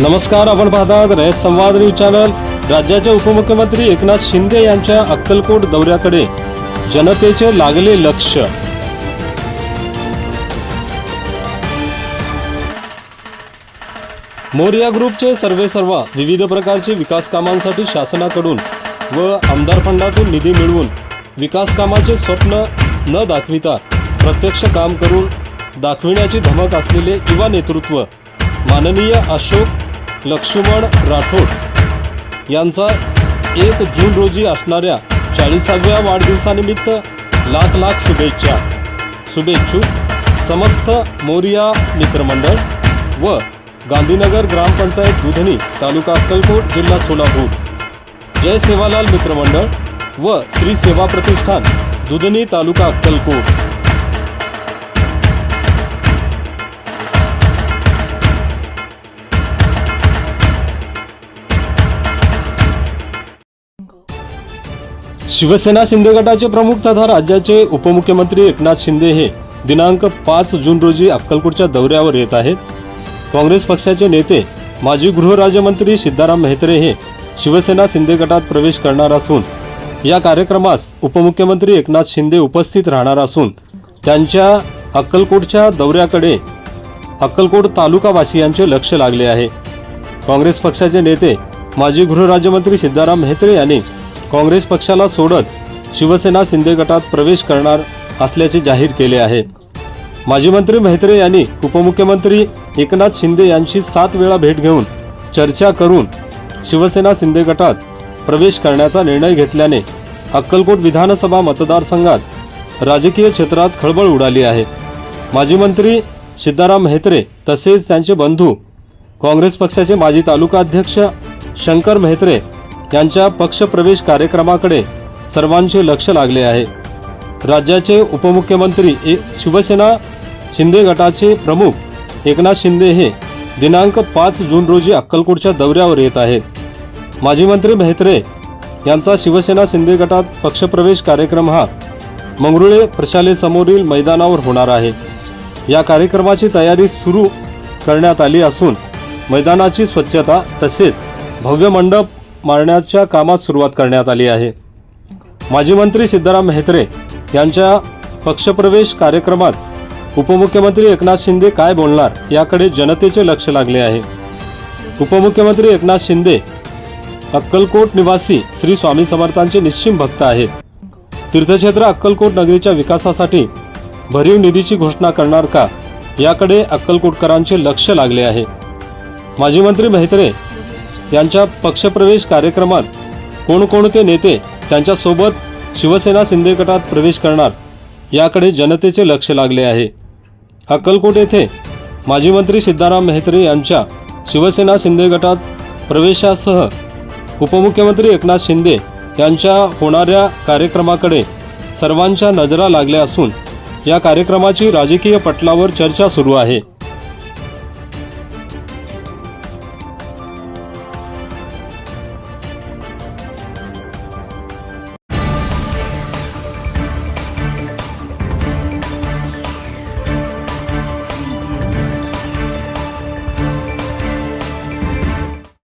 नमस्कार आपण पाहतात रयत संवाद न्यूज चॅनल. राज्याचे उपमुख्यमंत्री एकनाथ शिंदे यांच्या अक्कलकोट दौऱ्याकडे जनतेचे लागले लक्ष. मोरिया ग्रुपचे सर्वे सर्वा विविध प्रकारचे विकास कामांसाठी शासनाकडून व आमदार फंडातून निधी मिळवून विकास कामाचे स्वप्न न दाखविता प्रत्यक्ष काम करून दाखविण्याची धमक असलेले युवा नेतृत्व माननीय अशोक लक्ष्मण राठोड यांचा एक जून रोजी असणाऱ्या चाळीसाव्या वाढदिवसानिमित्त लाख लाख शुभेच्छा. शुभेच्छू समस्त मोरिया मित्रमंडळ व गांधीनगर ग्रामपंचायत दुधनी तालुका अक्कलकोट जिल्हा सोलापूर. जय सेवालाल मित्रमंडळ व श्री सेवा प्रतिष्ठान दुधनी तालुका अक्कलकोट. शिवसेना शिंदे गटाचे प्रमुख तथा राज्याचे उपमुख्यमंत्री एकनाथ शिंदे हे दिनांक पाच जून रोजी अक्कलकोटच्या दौऱ्यावर येत आहेत. काँग्रेस पक्षाचे नेते माजी गृहराज्यमंत्री सिद्धाराम मेहत्रे हे शिवसेना शिंदे गटात प्रवेश करणार असून या कार्यक्रमास उपमुख्यमंत्री एकनाथ शिंदे उपस्थित राहणार असून त्यांच्या अक्कलकोटच्या दौऱ्याकडे अक्कलकोट तालुकावासियांचे लक्ष लागले आहे. काँग्रेस पक्षाचे नेते माजी गृहराज्यमंत्री सिद्धाराम मेहत्रे यांनी काँग्रेस पक्षाला सोडत शिवसेना शिंदे गटात प्रवेश करणार असल्याचे जाहीर केले आहे. माजी मंत्री मेहत्रे यांनी उपमुख्यमंत्री एकनाथ शिंदे यांची सात वेळा भेट घेऊन चर्चा करून शिवसेना शिंदे गटात प्रवेश करण्याचा निर्णय घेतल्याने अक्कलकोट विधानसभा मतदारसंघात राजकीय क्षेत्रात खळबळ उडाली आहे. माजी मंत्री सिद्धाराम मेहत्रे तसेच त्यांचे बंधू काँग्रेस पक्षाचे माजी तालुका अध्यक्ष शंकर मेहत्रे यांच्या पक्षप्रवेश कार्यक्रमाकडे सर्वांचे लक्ष लागले आहे. राज्याचे उपमुख्यमंत्री ए शिवसेना शिंदे गटाचे प्रमुख एकनाथ शिंदे हे दिनांक पाच जून रोजी अक्कलकोटच्या दौऱ्यावर येत आहेत. माजी मंत्री मेहत्रे यांचा शिवसेना शिंदे गटात पक्षप्रवेश कार्यक्रम हा मंगरुळे प्रशालेसमोरील मैदानावर होणार आहे. या कार्यक्रमाची तयारी सुरू करण्यात आली असून मैदानाची स्वच्छता तसेच भव्य मंडप मारण्याच्या कामात सुरुवात करण्यात आली आहे. माजी मंत्री सिद्धाराम मेहत्रे यांच्या पक्षप्रवेश कार्यक्रमात उपमुख्यमंत्री एकनाथ शिंदे काय बोलणार याकडे जनतेचे लक्ष लागले आहे. उपमुख्यमंत्री एकनाथ शिंदे अक्कलकोट निवासी श्री स्वामी समर्थांचे निश्चिम भक्त आहेत. तीर्थक्षेत्र अक्कलकोट नगरीच्या विकासासाठी भरीव निधीची घोषणा करणार का याकडे अक्कलकोटकरांचे लक्ष लागले आहे. माजी मंत्री मेहत्रे यांच्या पक्षप्रवेश कार्यक्रमात कोणकोणते नेते त्यांच्यासोबत शिवसेना शिंदे गटात प्रवेश करणार याकडे जनतेचे लक्ष लागले आहे. अक्कलकोट येथे माजी मंत्री सिद्धाराम मेहत्रे यांच्या शिवसेना शिंदे गटात प्रवेशासह उपमुख्यमंत्री एकनाथ शिंदे यांच्या होणाऱ्या कार्यक्रमाकडे सर्वांच्या नजरा लागल्या असून या कार्यक्रमाची राजकीय पटलावर चर्चा सुरू आहे.